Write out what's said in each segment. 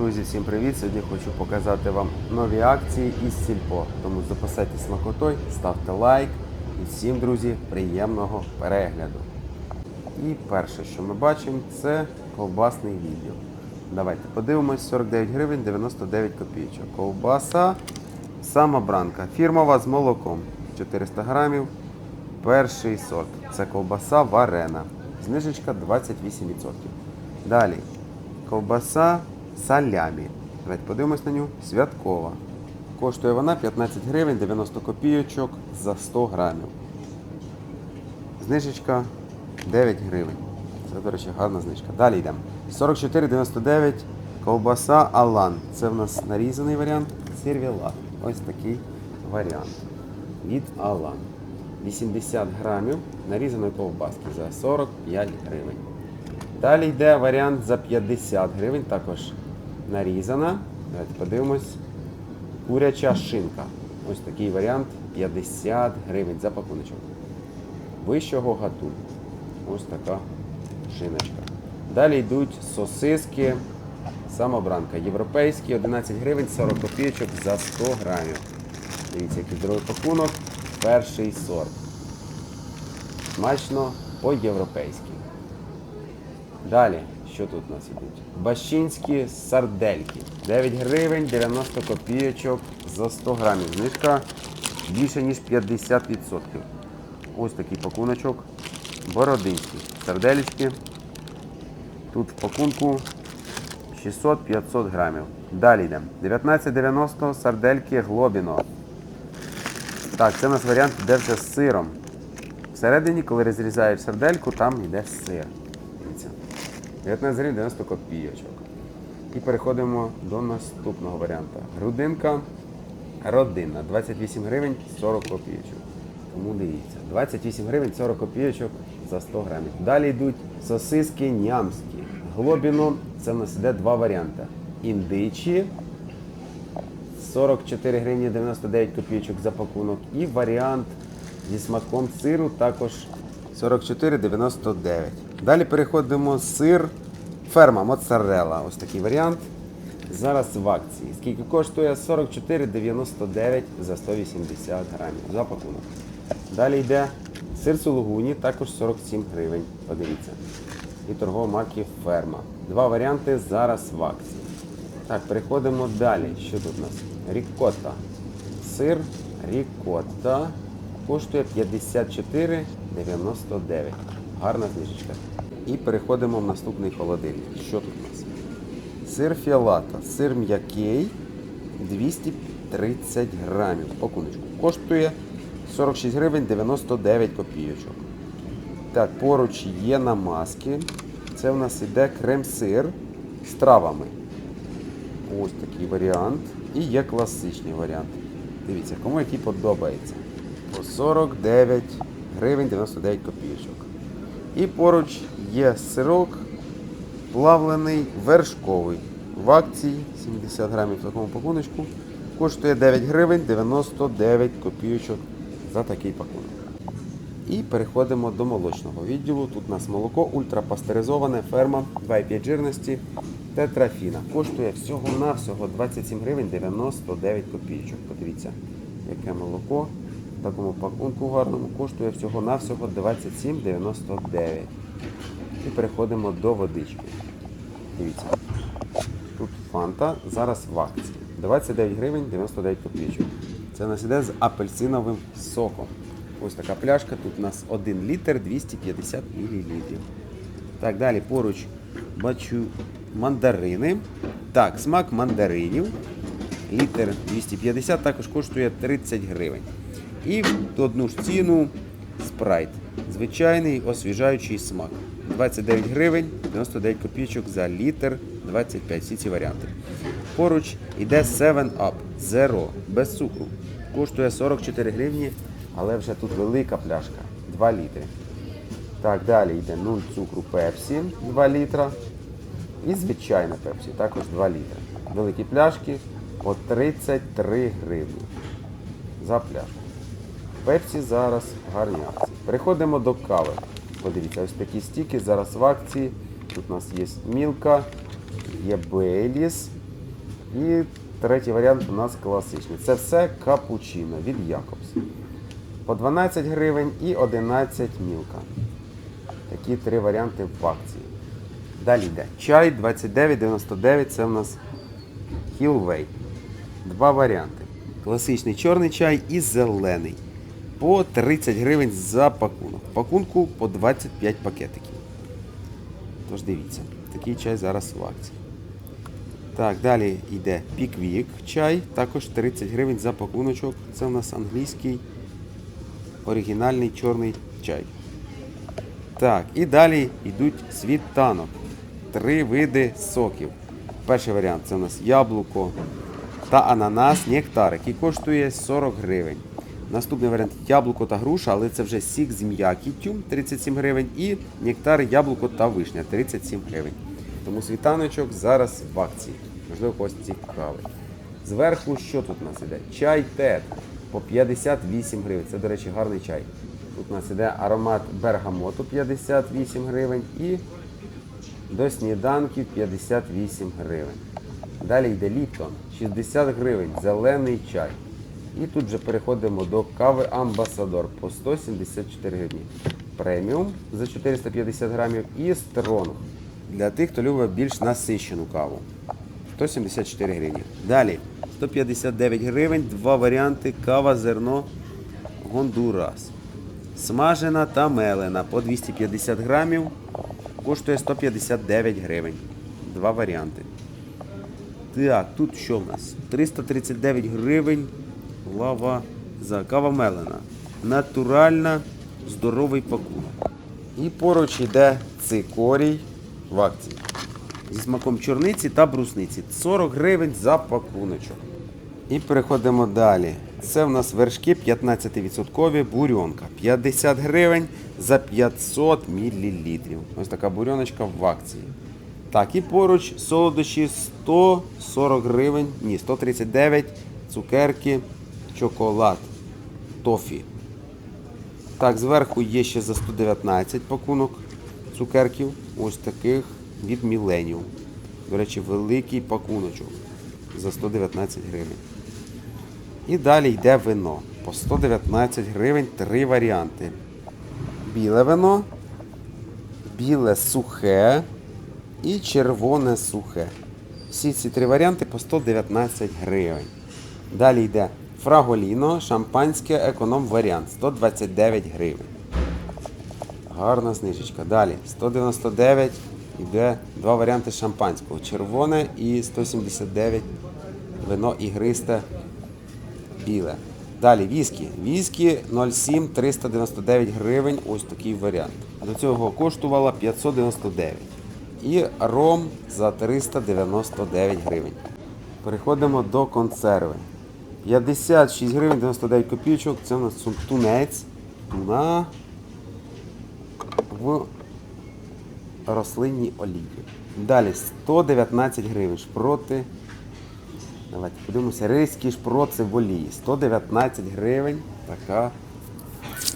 Друзі, всім привіт! Сьогодні хочу показати вам нові акції із Сільпо. Тому запасайтесь смакотой, ставте лайк і всім, друзі, приємного перегляду. І перше, що ми бачимо, це ковбасний відділ. Давайте подивимось, 49 гривень 99 копійочок. Ковбаса самобранка, фірмова з молоком. 400 грамів. Перший сорт. Це ковбаса варена. Знижечка 28%. Далі. Ковбаса салямі. Давайте подивимось на нього. Святкова. Коштує вона 15 гривень 90 копійочок за 100 грамів. Знижечка 9 гривень. Це, до речі, гарна знижка. Далі йдемо. 44,99 ковбаса Алан. Це в нас нарізаний варіант. Сервілат. Ось такий варіант. Від Алан. 80 грамів нарізаної ковбаски за 45 гривень. Далі йде варіант за 50 гривень, також нарізана. Давайте подивимось. Куряча шинка. Ось такий варіант 50 гривень за пакуночок. Вищого гатунку. Ось така шиночка. Далі йдуть сосиски. Самобранка. Європейські 11 гривень 40 копійочок за 100 грамів. Дивіться, який здоровий пакунок. Перший сорт. Смачно по-європейськи. Далі, що тут у нас ідуть? Бащинські сардельки. 9 гривень 90 копійочок за 100 грамів. Знижка більше, ніж 50%. Ось такий пакуночок. Бородинські сарделечки. Тут в пакунку 600-500 грамів. Далі йдемо. 19,90 сардельки Глобіно. Так, це у нас варіант йде вже з сиром. Всередині, коли розрізаєш сардельку, там йде сир. Дивіться. 19 гривень 90 копійочок. І переходимо до наступного варіанту. Грудинка родинна. 28 гривень 40 копійочок. Тому дивіться. 28 гривень 40 копійочок за 100 грамів. Далі йдуть сосиски нямські. Глобіно, це в нас іде два варіанти. Індичі 44 гривні 99 копійочок за пакунок. І варіант зі смаком сиру також 44,99. Далі переходимо сир ферма моцарелла. Ось такий варіант. Зараз в акції. Скільки коштує? 44,99 за 180 грамів за пакунок. Далі йде сир сулугуні, також 47 гривень. Подивіться. І торгова марки ферма. Два варіанти зараз в акції. Так, переходимо далі. Що тут у нас? Рікота. Сир рікота коштує 54,99. Гарна знижечка. І переходимо в наступний холодильник. Що тут у нас? Сир фіолата. Сир м'який 230 грамів. Пакуночку. Коштує 46 гривень 99 копійочок. Так, поруч є намазки. Це в нас іде крем-сир з травами. Ось такий варіант. І є класичний варіант. Дивіться, кому який подобається. По 49 гривень 99 копійочок. І поруч є сирок плавлений вершковий. В акції 70 грамів в такому пакуночку. Коштує 9 гривень 99 копійочок за такий пакунок. І переходимо до молочного відділу. Тут у нас молоко ультрапастеризоване, ферма 2,5 жирності, тетрафіна. Коштує всього-навсього 27 гривень 99 копійочок. Подивіться, яке молоко в такому пакунку гарному коштує всього-навсього 27,99. І переходимо до водички. Дивіться. Тут фанта зараз в акції. 29 гривень 99 копійочок. Це у нас іде з апельсиновим соком. Ось така пляшка. Тут у нас 1 літр 250 мл. Так, далі поруч бачу мандарини. Так, смак мандаринів. Літр 250 також коштує 30 гривень. І в одну ж ціну спрайт. Звичайний освіжаючий смак. 29 гривень 99 копійочок за літр 25. Всі ці варіанти. Поруч іде 7 Up Zero без цукру. Коштує 44 гривні, але вже тут велика пляшка 2 літри. Так, далі йде 0 цукру Пепсі 2 літра. І звичайна Пепсі, також 2 літри. Великі пляшки по 33 гривні за пляшку. Пепсі зараз в акції. Переходимо до кави. Подивіться, ось такі стіки зараз в акції. Тут у нас є Мілка, є Бейліс, І третій варіант у нас класичний. Це все капучино від Якобс. По 12 гривень і 11 мілка. Такі три варіанти в акції. Далі йде. Чай 29,99 це в нас Hillway. Два варіанти. Класичний чорний чай і зелений. По 30 гривень за пакунок. Пакунку по 25 пакетиків. Тож дивіться, такий чай зараз в акції. Так, далі йде піквік чай, також 30 гривень за пакуночок. Це у нас англійський оригінальний чорний чай. Так, і далі йдуть світанок. Три види соків. Перший варіант це у нас яблуко та ананас, нектар, який коштує 40 гривень. Наступний варіант яблуко та груша, але це вже сік з м'якіттю 37 гривень. І нектар, яблуко та вишня 37 гривень. Тому світаночок зараз в акції. Можливо, когось цікавить. Зверху що тут у нас іде? Чай тет по 58 гривень. Це, до речі, гарний чай. Тут у нас іде аромат бергамоту 58 гривень і до сніданків 58 гривень. Далі йде Ліптон 60 гривень, зелений чай. І тут же переходимо до кави Амбасадор по 174 гривні. Преміум за 450 грамів і стронг для тих, хто любить більш насищену каву. 174 гривні. Далі 159 гривень, два варіанти кава зерно Гондурас. Смажена та мелена по 250 грамів. Коштує 159 гривень. Два варіанти. Так, тут що в нас? 339 гривень лава за кава мелена. Натуральна, здоровий пакунок. І поруч йде цикорій в акції. Зі смаком чорниці та брусниці. 40 гривень за пакуночок. І переходимо далі. Це в нас вершки 15% бурьонка. 50 гривень за 500 мл. Ось така бурьоночка в акції. Так, і поруч солодощі 140 гривень, ні, 139 цукерки, чоколад, тофі. Так, зверху є ще за 119 пакунок цукерків. Ось таких від Millennium. До речі, великий пакуночок за 119 гривень. І далі йде вино. По 119 гривень три варіанти. Біле вино, біле сухе і червоне сухе. Всі ці три варіанти по 119 гривень. Далі йде фраголіно, шампанське економ варіант 129 гривень. Гарна знижечка. Далі 199 йде два варіанти шампанського. Червоне і 179 вино ігристе біле. Далі віскі. Віскі 07 399 гривень. Ось такий варіант. До цього коштувало 599. І ром за 399 гривень. Переходимо до консерви. 56 гривень 99 копійочок. Це у нас тунець. Туна в рослинній олії. Далі 119 гривень. Шпроти. Давайте подивимося. Ризькі шпроци в олії. 119 гривень. Така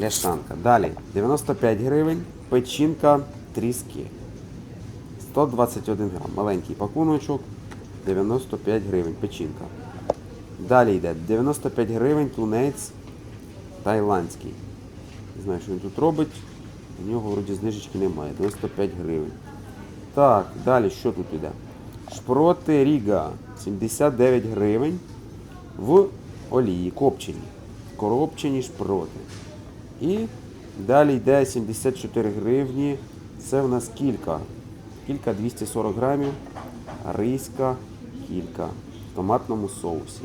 ляшанка. Далі 95 гривень. Печінка тріски. 121 грам. Маленький пакуночок. 95 гривень. Печінка. Далі йде 95 гривень тунець тайландський. Не знаю, що він тут робить. У нього вроді знижечки немає. 95 гривень. Так, далі що тут йде? Шпроти Ріга 79 гривень в олії, копчені. Коробчені шпроти. І далі йде 74 гривні. Це в нас кілька. Кілька 240 грамів. Риська кілька в томатному соусі.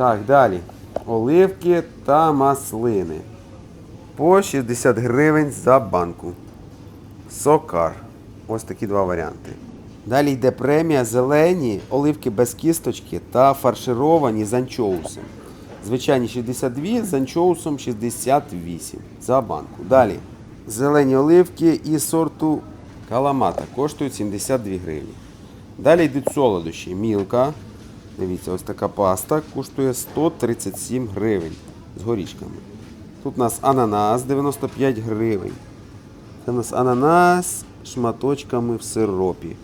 Так, далі. Оливки та маслини. По 60 гривень за банку. Сокар. Ось такі два варіанти. Далі йде премія зелені, оливки без кісточки та фаршировані з анчоусом. Звичайні 62, з анчоусом 68 за банку. Далі. Зелені оливки із сорту каламата коштують 72 гривні. Далі йдуть солодощі. Мілка. Дивіться, ось така паста коштує 137 гривень з горішками. Тут у нас ананас 95 гривень. Це у нас ананас шматочками в сиропі.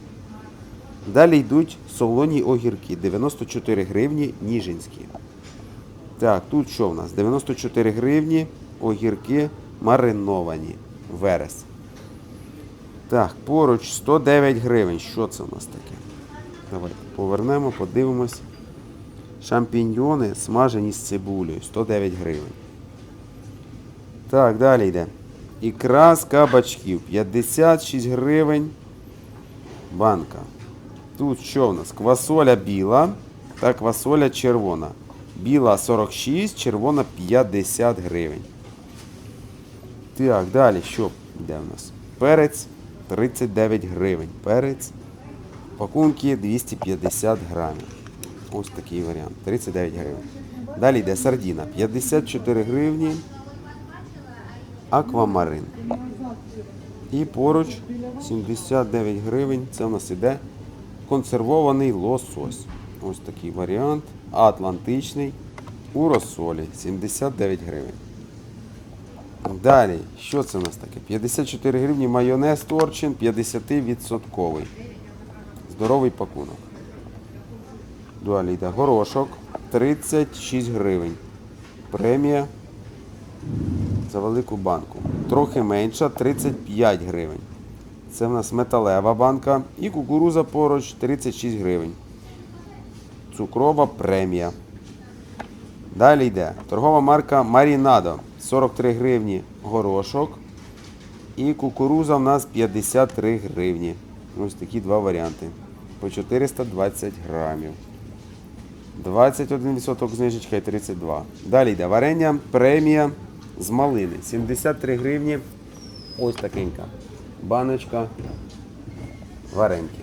Далі йдуть солоні огірки 94 гривні ніжинські. Так, тут що в нас? 94 гривні огірки мариновані. Верес. Так, поруч 109 гривень. Що це у нас таке? Давайте повернемо, подивимось. Шампіньйони смажені з цибулею. 109 гривень. Так, далі йде. Ікра з кабачків. 56 гривень. Банка. Тут що в нас? Квасоля біла та квасоля червона. Біла 46, червона 50 гривень. Так, далі що йде в нас? Перець 39 гривень. Перець. Пакунки 250 грамів. Ось такий варіант. 39 гривень. Далі йде сардіна 54 гривні. Аквамарин. І поруч 79 гривень. Це в нас іде консервований лосось. Ось такий варіант. Атлантичний у розсолі 79 гривень. Далі, що це у нас таке? 54 гривні майонез Торчин 50%. Здоровий пакунок. Йде горошок 36 гривень. Премія за велику банку. Трохи менша 35 гривень. Це в нас металева банка. І кукуруза поруч 36 гривень. Цукрова премія. Далі йде торгова марка Марінадо 43 гривні горошок. І кукуруза в нас 53 гривні. Ось такі два варіанти. По 420 грамів. 21% знижечка і 32. Далі йде варення премія з малини. 73 гривні. Ось такенька. Баночка вареньки.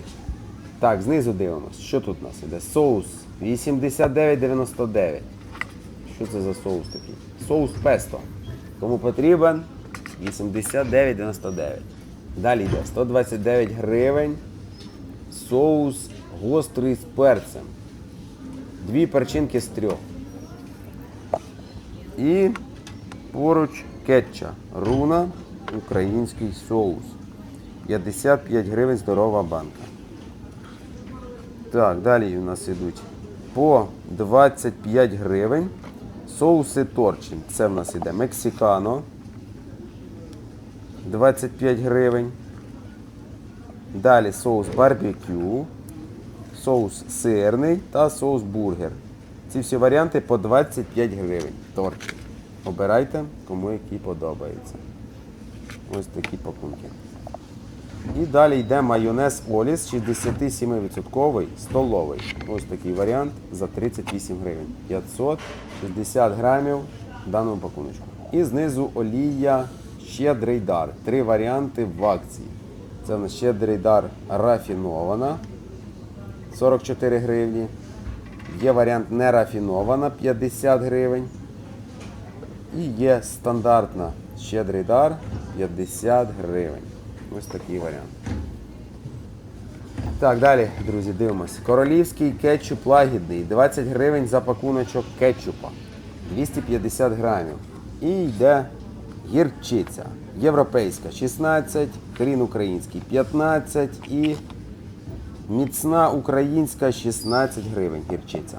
Так, знизу дивимось. Що тут у нас іде? Соус 89,99. Що це за соус такий? Соус песто. Кому потрібен 89,99. Далі йде 129 гривень. Соус гострий з перцем. Дві перчинки з трьох. І поруч кетча. Руна. Український соус. 55 гривень здорова банка. Так, далі у нас йдуть по 25 гривень. Соуси торчин. Це в нас іде мексикано. 25 гривень. Далі соус барбекю, соус сирний та соус бургер. Ці всі варіанти по 25 гривень. Торчин. Обирайте, кому який подобається. Ось такі пакунки. І далі йде майонез Оліс 67% столовий. Ось такий варіант за 38 гривень. 560 грамів в даному пакуночку. І знизу олія щедрий дар. Три варіанти в акції. Це щедрий дар рафінована 44 гривні. Є варіант нерафінована 50 гривень. І є стандартна щедрий дар 50 гривень. Ось такий варіант. Так, далі, друзі, дивимося. Королівський кетчуп лагідний. 20 гривень за пакуночок кетчупа. 250 грамів. І йде гірчиця. Європейська 16, крін український 15 і міцна українська 16 гривень гірчиця.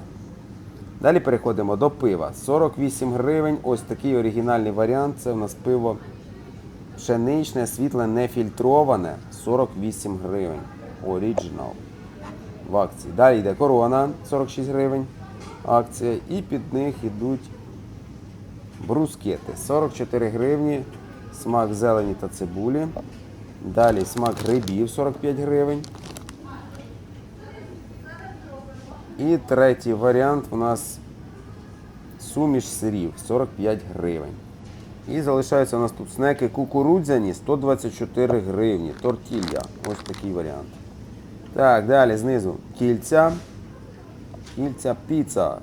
Далі переходимо до пива. 48 гривень. Ось такий оригінальний варіант. Це у нас пиво пшеничне, світле, нефільтроване. 48 гривень. Оріджинал. В акції. Далі йде корона 46 гривень. Акція. І під них йдуть брускети. 44 гривні. Смак зелені та цибулі. Далі смак грибів 45 гривень. І третій варіант у нас суміш сирів 45 гривень. І залишаються у нас тут снеки кукурудзяні 124 гривні. Тортілля. Ось такий варіант. Так, далі знизу кільця. Кільця піца.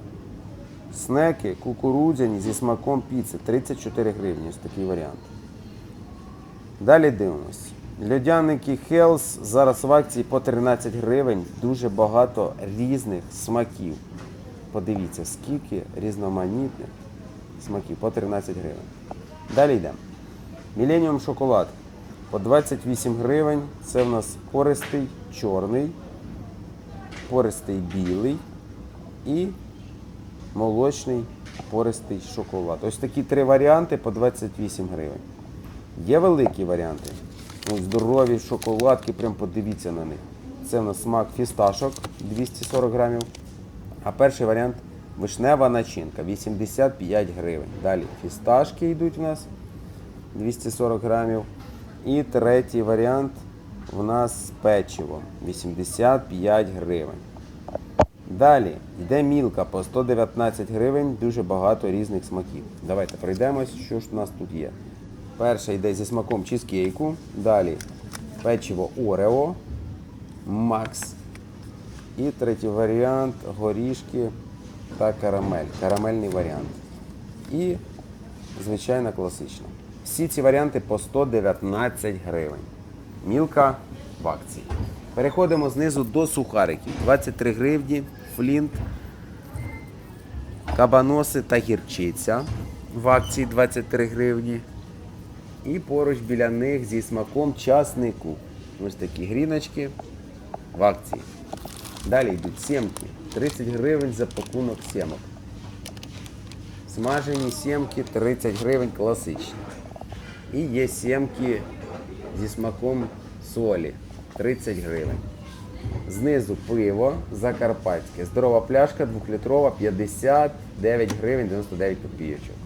Снеки кукурудзяні зі смаком піци 34 гривні. Ось такий варіант. Далі дивимось. Льодяники Хелс зараз в акції по 13 гривень. Дуже багато різних смаків. Подивіться, скільки різноманітних смаків по 13 гривень. Далі йдемо. Міленіум шоколад по 28 гривень. Це в нас користий, чорний. пористий білий і молочний пористий шоколад. Ось такі три варіанти по 28 гривень. Є великі варіанти. Ну, здорові шоколадки, прям подивіться на них. Це у нас смак фісташок 240 грамів. А перший варіант вишнева начинка 85 гривень. Далі фісташки йдуть у нас 240 грамів. І третій варіант у нас печиво 85 гривень. Далі йде мілка по 119 гривень, дуже багато різних смаків. Давайте пройдемось, що ж у нас тут є. Перша йде зі смаком чизкейку. Далі печиво Орео, Макс. І третій варіант горішки та карамель. Карамельний варіант. І звичайно класична. Всі ці варіанти по 119 гривень. Мілка в акції. Переходимо знизу до сухариків. 23 гривні, флінт, кабаноси та гірчиця. В акції 23 гривні. І поруч біля них зі смаком часнику. Ось такі гріночки в акції. Далі йдуть сімки. 30 гривень за пакунок сімок. Смажені сімки 30 гривень класичні. І є сімки зі смаком солі 30 гривень. Знизу пиво закарпатське. Здорова пляшка 2-літрова 59 гривень 99 копійочок.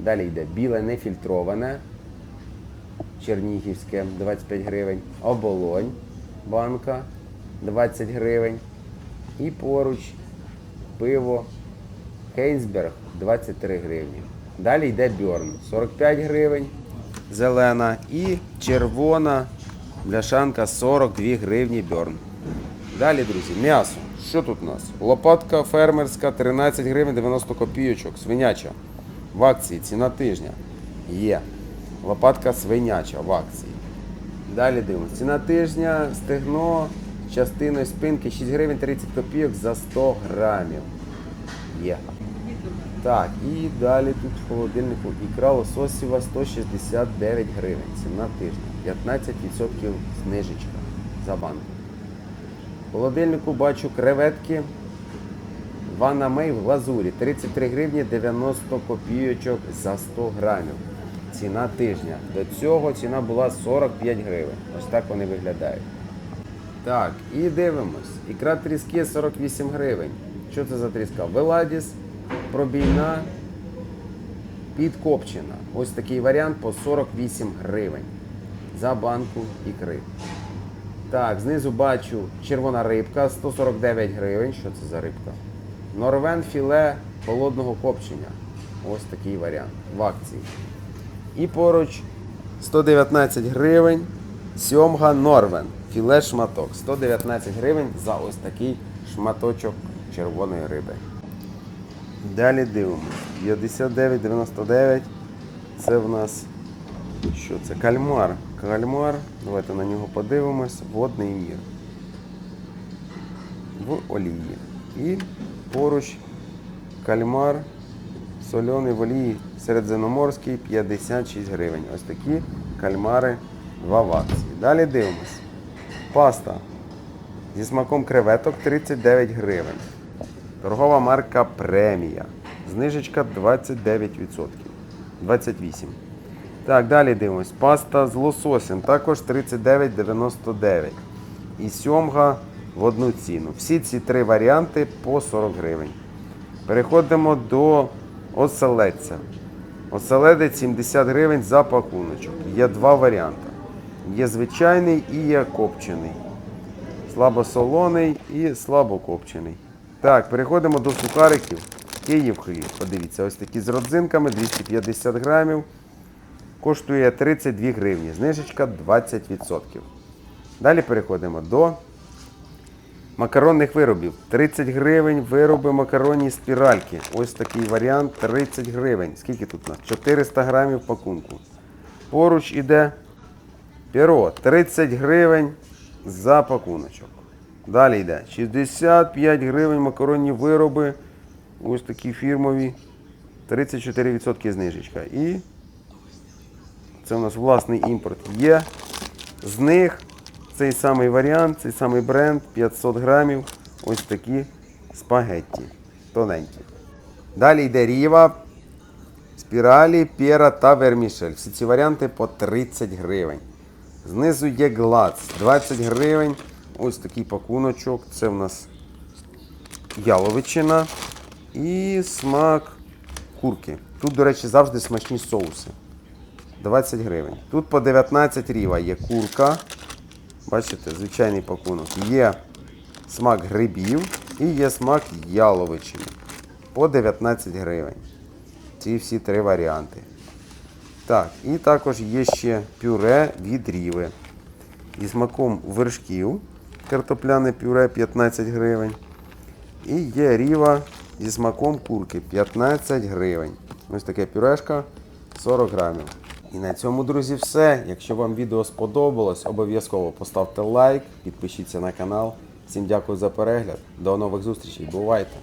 Далі йде біле нефільтроване. Чернігівське 25 гривень. Оболонь банка 20 гривень. І поруч пиво Хейнсберг 23 гривні. Далі йде Бьорн 45 гривень. Зелена і червона бляшанка 42 гривні Бьорн. Далі, друзі, м'ясо. Що тут у нас? Лопатка фермерська 13 гривень 90 копійочок. Свиняча. В акції ціна тижня. Є. Лопатка свиняча в акції. Далі дивимося. Ціна тижня, стегно частиною спинки 6 гривень 30 копійок за 100 грамів. Є. Так, і далі тут в холодильнику ікра лососєва 169 гривень. Ціна тижня. 15% знижечка за банку. В холодильнику бачу креветки. Ванна Мей в глазурі 33 гривні 90 копійочок за 100 грамів. Ціна тижня. До цього ціна була 45 гривень. Ось так вони виглядають. Так, і дивимось. Ікра тріски 48 гривень. Що це за тріска? Веладіс, пробійна, підкопчена. Ось такий варіант по 48 гривень за банку ікри. Так, знизу бачу червона рибка 149 гривень. Що це за рибка? Норвен філе холодного копчення. Ось такий варіант в акції. І поруч 119 гривень. Сьомга Норвен. Філе шматок. 119 гривень за ось такий шматочок червоної риби. Далі дивимося. 59,99. Це в нас що це? Кальмар. Кальмар. Давайте на нього подивимось. Водний мір. В олії. І поруч кальмар соляний в олії середземноморський 56 гривень. Ось такі кальмари два в акції. Далі дивимось. Паста зі смаком креветок 39 гривень. Торгова марка Премія. Знижечка 29%. 28. Так, далі дивимось. Паста з лососем також 39,99. І сьомга в одну ціну. Всі ці три варіанти по 40 гривень. Переходимо до оселедця. Оселедець 70 гривень за пакуночок. Є два варіанти. Є звичайний і є копчений. Слабосолоний і слабокопчений. Так, переходимо до сухариків. Київ хліб. Подивіться, ось такі з родзинками 250 грамів. Коштує 32 гривні. Знижечка 20%. Далі переходимо до макаронних виробів. 30 гривень вироби макаронні спіральки. Ось такий варіант 30 гривень. Скільки тут у нас? 400 грамів пакунку. Поруч іде Перо 30 гривень за пакуночок. Далі йде 65 гривень макаронні вироби. Ось такі фірмові. 34% знижечка. І це у нас власний імпорт є. З них цей самий варіант, цей самий бренд 500 грамів ось такі спагетті. Тоненькі. Далі йде ріва, спіралі, пєра та вермішель. Всі ці варіанти по 30 гривень. Знизу є глац 20 гривень. Ось такий пакуночок. Це в нас яловичина і смак курки. Тут, до речі, завжди смачні соуси. 20 гривень. Тут по 19 ріва є курка. Бачите, звичайний пакунок. Є смак грибів і є смак яловичини. По 19 гривень. Ці всі три варіанти. Так, і також є ще пюре від ріви. Зі смаком вершків. Картопляне пюре 15 гривень. І є ріва зі смаком курки 15 гривень. Ось таке пюрешка 40 грамів. І на цьому, друзі, все. Якщо вам відео сподобалось, обов'язково поставте лайк, підпишіться на канал. Всім дякую за перегляд. До нових зустрічей. Бувайте!